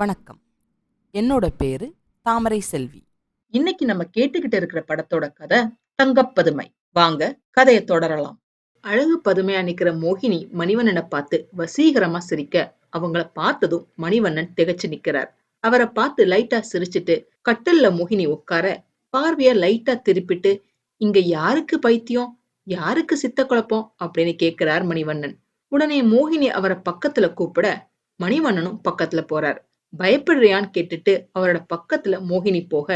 வணக்கம். என்னோட பேரு தாமரை செல்வி. இன்னைக்கு நம்ம கேட்டுக்கிட்டு இருக்கிற படத்தோட கதை தங்கப்பதுமை. வாங்க கதையை தொடரலாம். அழகு பதுமையா நிக்கிற மோகினி மணிவண்ணனை பார்த்து வசீகரமா சிரிக்க அவங்கள பார்த்ததும் மணிவண்ணன் திகைச்சு நிக்கிறார். அவரை பார்த்து லைட்டா சிரிச்சிட்டு கட்டில்ல மோகினி உட்கார பார்வைய லைட்டா திருப்பிட்டு இங்க யாருக்கு பைத்தியம்? யாருக்கு சித்த குழப்பம்? அப்படின்னு கேட்கிறார் மணிவண்ணன். உடனே மோகினி அவரை பக்கத்துல கூப்பிட மணிவண்ணனும் பக்கத்துல போறார். பயப்படுறியான்னு கேட்டுட்டு அவரோட பக்கத்துல மோகினி போக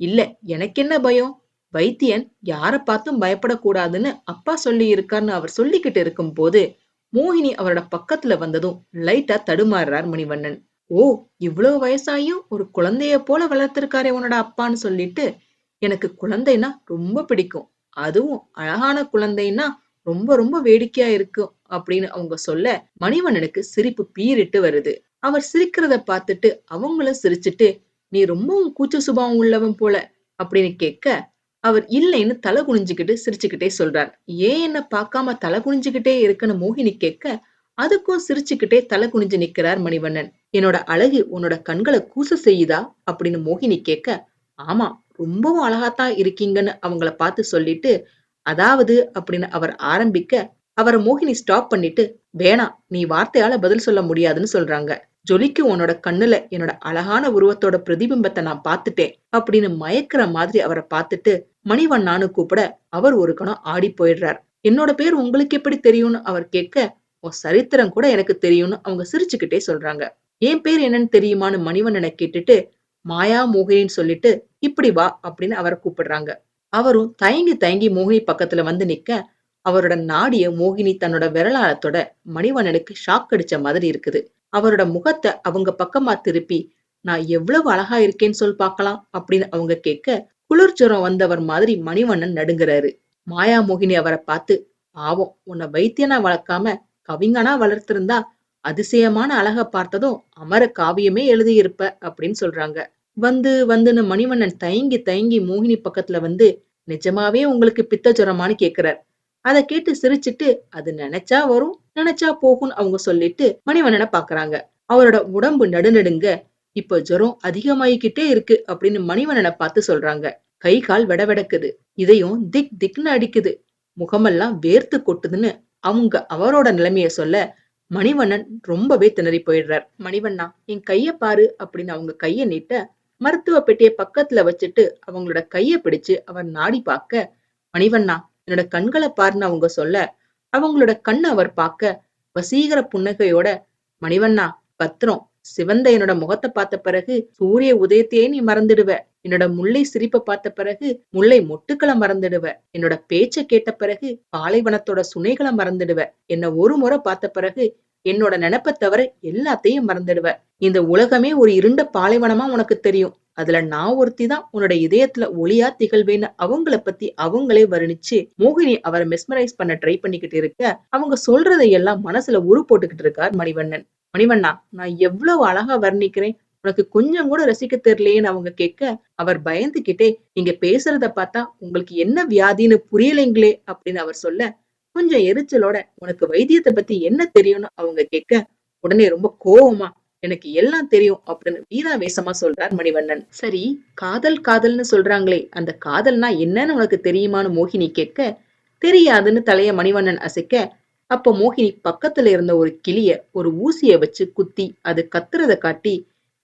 இல்ல எனக்கு என்ன பயம்? வைத்தியன் யார பார்த்தும் பயப்படக்கூடாதுன்னு அப்பா சொல்லி இருக்கார்னு அவர் சொல்லிக்கிட்டு இருக்கும் போது மோகினி அவரோட பக்கத்துல வந்ததும் லைட்டா தடுமாறுறார் மணிவண்ணன். ஓ இவ்வளவு வயசாயும் ஒரு குழந்தைய போல வளர்த்திருக்காரே உன்னோட அப்பான்னு சொல்லிட்டு எனக்கு குழந்தைன்னா ரொம்ப பிடிக்கும். அதுவும் அழகான குழந்தைன்னா ரொம்ப ரொம்ப வேடிக்கையா இருக்கும் அப்படின்னு அவங்க சொல்ல மணிவண்ணனுக்கு சிரிப்பு பீறிட்டு வருது. அவர் சிரிக்கிறத பார்த்துட்டு அவங்களும் சிரிச்சிட்டு நீ ரொம்பவும் கூச்ச சுபாவம் உள்ளவன் போல அப்படின்னு கேட்க அவர் இல்லைன்னு தலை குனிஞ்சுக்கிட்டு சிரிச்சுக்கிட்டே சொல்றார். ஏன் என்ன பார்க்காம தலை குனிஞ்சுக்கிட்டே இருக்குன்னு மோகினி கேட்க அதுக்கும் சிரிச்சுக்கிட்டே தலை குனிஞ்சு நிக்கிறார் மணிவண்ணன். என்னோட அழகு உன்னோட கண்களை கூச செய்யுதா? அப்படின்னு மோகினி கேட்க ஆமா ரொம்பவும் அழகாத்தான் இருக்கீங்கன்னு அவங்கள பார்த்து சொல்லிட்டு அதாவது அப்படின்னு அவர் ஆரம்பிக்க அவரை மோகினி ஸ்டாப் பண்ணிட்டு வேணாம் நீ வார்த்தையால பதில் சொல்ல முடியாதுன்னு சொல்றாங்க. ஜொலிக்கு உன்னோட கண்ணுல என்னோட அழகான உருவத்தோட பிரதிபிம்பத்தை நான் பார்த்துட்டேன் அப்படின்னு மயக்கிற மாதிரி அவரை பார்த்துட்டு மணிவண்ணான்னு கூப்பிட அவர் ஒரு கணம் ஆடி போயிடுறார். என்னோட பேர் உங்களுக்கு எப்படி தெரியும்னு அவர் கேட்க உன் சரித்திரம் கூட எனக்கு தெரியும்னு அவங்க சிரிச்சுக்கிட்டே சொல்றாங்க. என் பேர் என்னன்னு தெரியுமான்னு மணிவண்ணனை கேட்டுட்டு மாயா மோகினின்னு சொல்லிட்டு இப்படி வா அப்படின்னு அவரை கூப்பிடுறாங்க. அவரும் தயங்கி தயங்கி மோகினி பக்கத்துல வந்து நிக்க அவரோட நாடிய மோகினி தன்னோட விரலாளத்தோட மணிவண்ணனுக்கு ஷாக் அடிச்ச மாதிரி இருக்குது. அவரோட முகத்தை அவங்க பக்கமா திருப்பி நான் எவ்வளவு அழகா இருக்கேன்னு சொல் பார்க்கலாம் அப்படின்னு அவங்க கேட்க குளிர் ஜுரம் வந்தவர் மாதிரி மணிவண்ணன் நடுங்குறாரு. மாயா மோகினி அவரை பார்த்து பாவம் உன்னை வைத்தியனா வளர்க்காம கவிஞனா வளர்த்திருந்தா அதிசயமான அழக பார்த்ததும் அமர காவியமே எழுதியிருப்ப அப்படின்னு சொல்றாங்க. வந்து வந்துன்னு மணிவண்ணன் தயங்கி தயங்கி மோகினி பக்கத்துல வந்து நிஜமாவே உங்களுக்கு பித்த ஜுரமான்னு கேக்குறார். அதை கேட்டு சிரிச்சிட்டு அது நினைச்சா வரும் நினைச்சா போகும்னு அவங்க சொல்லிட்டு மணிவண்ணனை பாக்குறாங்க. அவரோட உடம்பு நடுநடுங்க. இப்ப ஜுரம் அதிகமாயிக்கிட்டே இருக்கு அப்படின்னு மணிவண்ணனை பார்த்து சொல்றாங்க. கை கால் வெடவெடக்குது இதையும் திக் திக்னு அடிக்குது. முகமெல்லாம் வேர்த்து கொட்டுதுன்னு அவங்க அவரோட நிலைமைய சொல்ல மணிவண்ணன் ரொம்பவே திணறி போயிடுறார். மணிவண்ணா என் கைய பாரு அப்படின்னு அவங்க கைய நீட்ட மருத்துவ பெட்டியை பக்கத்துல வச்சுட்டு அவங்களோட கைய பிடிச்சு அவர் நாடி பார்க்க மணிவண்ணா என்னோட கண்களை பாருன்னு அவங்க சொல்ல அவங்களோட கண்ணை அவர் பார்க்க வசீகர புன்னகையோட மணிவண்ணா பத்திரம் சிவந்த என்னோட முகத்தை பார்த்த பிறகு சூரிய உதயத்தையே நீ மறந்துடுவ. என்னோட முல்லை சிரிப்பை பார்த்த பிறகு முல்லை மொட்டுக்களை மறந்துடுவ. என்னோட பேச்ச கேட்ட பிறகு பாலைவனத்தோட சுனைகளை மறந்துடுவ. என்ன ஒரு முறை பார்த்த பிறகு என்னோட நினைப்ப தவிர எல்லாத்தையும் மறந்துடுவ. இந்த உலகமே ஒரு இருண்ட பாலைவனமா உனக்கு தெரியும். அதுல நான் ஒருத்தி தான். உன்னோட இதயத்துல ஒளியா திகழ்வேன்னு அவங்கள பத்தி அவங்களே வர்ணிச்சு மோகினி அவரை மெஸ்மரைஸ் பண்ண ட்ரை பண்ணிக்கிட்டு இருக்க அவங்க சொல்றதை எல்லாம் மனசுல உரு போட்டுக்கிட்டு இருக்கார் மணிவண்ணன். மணிவண்ணா நான் எவ்வளவு அழகா வர்ணிக்கிறேன். உனக்கு கொஞ்சம் கூட ரசிக்க தெரியலையேன்னு அவங்க கேட்க அவர் பயந்துகிட்டே நீங்க பேசுறத பார்த்தா உங்களுக்கு என்ன வியாதின்னு புரியலைங்களே அப்படின்னு அவர் சொல்ல கொஞ்சம் எரிச்சலோட உனக்கு வைத்தியத்தை பத்தி என்ன தெரியும்னு அவங்க கேட்க உடனே ரொம்ப கோவமா எனக்கு எல்லாம் தெரியும் அப்படின்னு வீராவேசமா சொல்றார் மணிவண்ணன். சரி காதல் காதல்னு சொல்றாங்களே அந்த காதல்னா என்னன்னு உனக்கு தெரியுமான்னு மோகினி கேட்க தெரியாதுன்னு தலைய மணிவண்ணன் அசைக்க அப்ப மோகினி பக்கத்துல இருந்த ஒரு கிளிய ஒரு ஊசிய வச்சு குத்தி அது கத்துறத காட்டி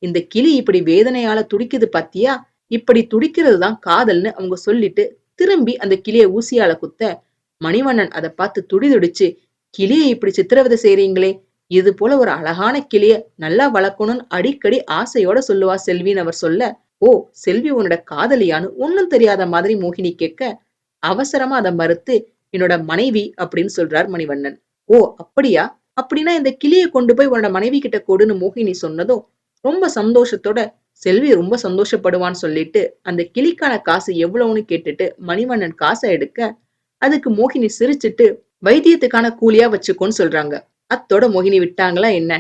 இந்த கிளி இப்படி வேதனையால துடிக்குது பாத்தியா? இப்படி துடிக்கிறது தான் காதல்னு அவங்க சொல்லிட்டு திரும்பி அந்த கிளிய ஊசியால குத்த மணிவண்ணன் அதை பார்த்து துடிதுடிச்சு கிளியை இப்படி சித்திரவதை செய்றீங்களே இது போல ஒரு அழகான கிளிய நல்லா வளர்க்கணும்னு அடிக்கடி ஆசையோட சொல்லுவா செல்வின்னு அவர் சொல்ல ஓ செல்வி உன்னோட காதலியான்னு ஒன்னும் தெரியாத மாதிரி மோகினி கேட்க அவசரமா அதை மறுத்து என்னோட மனைவி அப்படின்னு சொல்றார் மணிவண்ணன். ஓ அப்படியா? அப்படின்னா இந்த கிளியை கொண்டு போய் உன்னோட மனைவி கிட்ட கொடுன்னு மோகினி சொன்னதும் ரொம்ப சந்தோஷத்தோட செல்வி ரொம்ப சந்தோஷப்படுவான்னு சொல்லிட்டு அந்த கிளிக்கான காசு எவ்வளவுன்னு கேட்டுட்டு மணிவண்ணன் காசை எடுக்க அதுக்கு மோகினி சிரிச்சிட்டு வைத்தியத்துக்கான கூலியா வச்சுக்கோன்னு சொல்றாங்க. அத்தோட மோகினி விட்டாங்களா என்ன?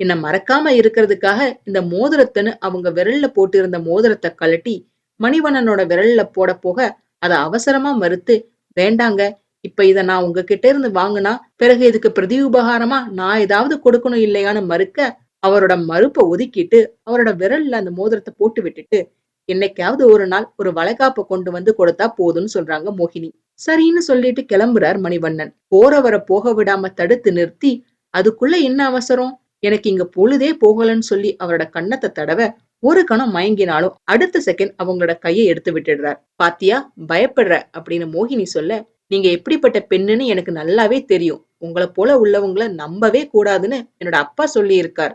என்ன மறக்காம இருக்கிறதுக்காக இந்த மோதிரத்தைன்னு அவங்க விரல்ல போட்டு இருந்த மோதிரத்தை கழட்டி மணிவண்ணனோட விரல்ல போட போக அதை அவசரமா மறுத்து வேண்டாங்க இப்ப இத நான் உங்ககிட்ட இருந்து வாங்கினா பிறகு இதுக்கு பிரதி உபகாரமா நான் ஏதாவது கொடுக்கணும் இல்லையான்னு மறுக்க அவரோட மறுப்பை ஒதுக்கிட்டு அவரோட விரல்ல அந்த மோதிரத்தை போட்டு விட்டுட்டு என்னைக்காவது ஒரு நாள் ஒரு வளைகாப்ப கொண்டு வந்து கொடுத்தா போதும்னு சொல்றாங்க மோகினி. சரின்னு சொல்லிட்டு கிளம்புறார் மணிவண்ணன். போறவரை போக விடாம தடுத்து நிறுத்தி அதுக்குள்ள என்ன அவசரம்? எனக்கு இங்க பொழுதே போகலன்னு சொல்லி அவரோட கண்ணத்தை தடவ ஒரு கணம் மயங்கினாலும் அடுத்த செகண்ட் அவங்களோட கையை எடுத்து விட்டுடுறார். பாத்தியா? பயப்படுற அப்படின்னு மோகினி சொல்ல நீங்க எப்படிப்பட்ட பெண்ணுன்னு எனக்கு நல்லாவே தெரியும். உங்களை போல உள்ளவங்கள நம்பவே கூடாதுன்னு என்னோட அப்பா சொல்லி இருக்கார்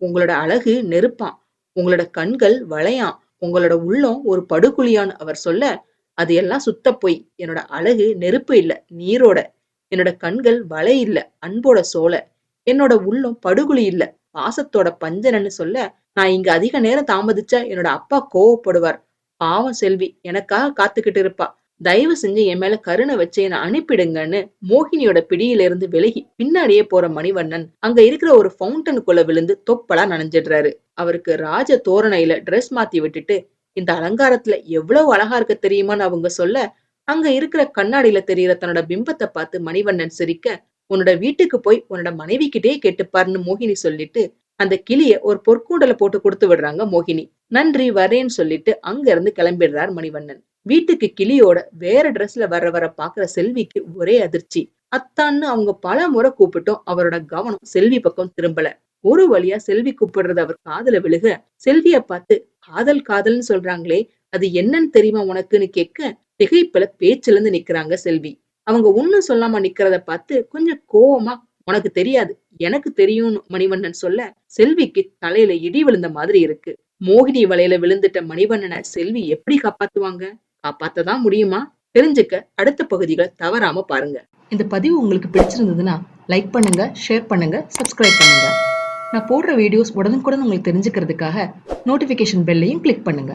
உங்களோட அழகு நெருப்பான். உங்களோட கண்கள் வளையான். உங்களோட உள்ளம் ஒரு படுகுழியான்னு அவர் சொல்ல அது எல்லாம் சுத்த பொய். என்னோட அழகு நெருப்பு இல்ல நீரோட. என்னோட கண்கள் வலை இல்ல அன்போட சோலை என்னோட உள்ளம் படுகுழி இல்ல. பாசத்தோட பஞ்சனன்னு சொல்ல நான் இங்க அதிக நேரம் தாமதிச்சா என்னோட அப்பா கோவப்படுவார். பாவம் செல்வி எனக்காக காத்துக்கிட்டு இருப்பா. தயவு செஞ்சு என் மேல கருணை வச்சு என்னை அனுப்பிடுங்கன்னு மோகினியோட பிடியில இருந்து விலகி பின்னாடியே போற மணிவண்ணன் அங்க இருக்கிற ஒரு ஃபவுண்டனுக்குள்ள விழுந்து தொப்பலா நனைஞ்சிடுறாரு. அவருக்கு ராஜ தோரணையில ட்ரெஸ் மாத்தி விட்டுட்டு இந்த அலங்காரத்துல எவ்வளவு அழகா இருக்க தெரியுமான்னு அவங்க சொல்ல அங்க இருக்கிற கண்ணாடியில தெரியற தன்னோட பிம்பத்தை பார்த்து மணிவண்ணன் சிரிக்க உன்னோட வீட்டுக்கு போய் உன்னோட மனைவி கிட்டே கேட்டுப்பாருன்னு மோகினி சொல்லிட்டு அந்த கிளிய ஒரு பொற்கூடல போட்டு கொடுத்து விடுறாங்க மோகினி. நன்றி வரேன்னு சொல்லிட்டு அங்க இருந்து கிளம்பிடுறார் மணிவண்ணன். வீட்டுக்கு கிளியோட வேற ட்ரெஸ்ல வர வர பாக்குற செல்விக்கு ஒரே அதிர்ச்சி. அத்தான்னு அவங்க பல முறை கூப்பிட்டும் அவரோட கவனம் செல்வி பக்கம் திரும்பல. ஒரு வழியா செல்வி கூப்பிடுறது அவர் காதல விழுக செல்விய பார்த்து காதல் காதல்னு சொல்றாங்களே அது என்னன்னு தெரியுமா உனக்குன்னு கேட்க திகைப்புல பேச்சுல இருந்து நிக்கிறாங்க செல்வி. அவங்க ஒண்ணும் சொல்லாம நிக்கிறத பார்த்து கொஞ்சம் கோவமா உனக்கு தெரியாது எனக்கு தெரியும்னு மணிவண்ணன் சொல்ல செல்விக்கு தலையில இடி விழுந்த மாதிரி இருக்கு. மோகினி வலையில விழுந்துட்ட மணிவண்ணனை செல்வி எப்படி காப்பாத்துவாங்க? காப்பாத்ததான் முடியுமா? தெரிஞ்சுக்க அடுத்த பகுதிகளை தவறாம பாருங்க. இந்த பதிவு உங்களுக்கு பிடிச்சிருந்ததுன்னா லைக் பண்ணுங்க ஷேர் பண்ணுங்க சப்ஸ்கிரைப் பண்ணுங்க. நான் போடுற வீடியோஸ் உடனுக்குடன் உங்களுக்கு தெரிஞ்சுக்கிறதுக்காக நோட்டிபிகேஷன் பெல்லையும் கிளிக் பண்ணுங்க.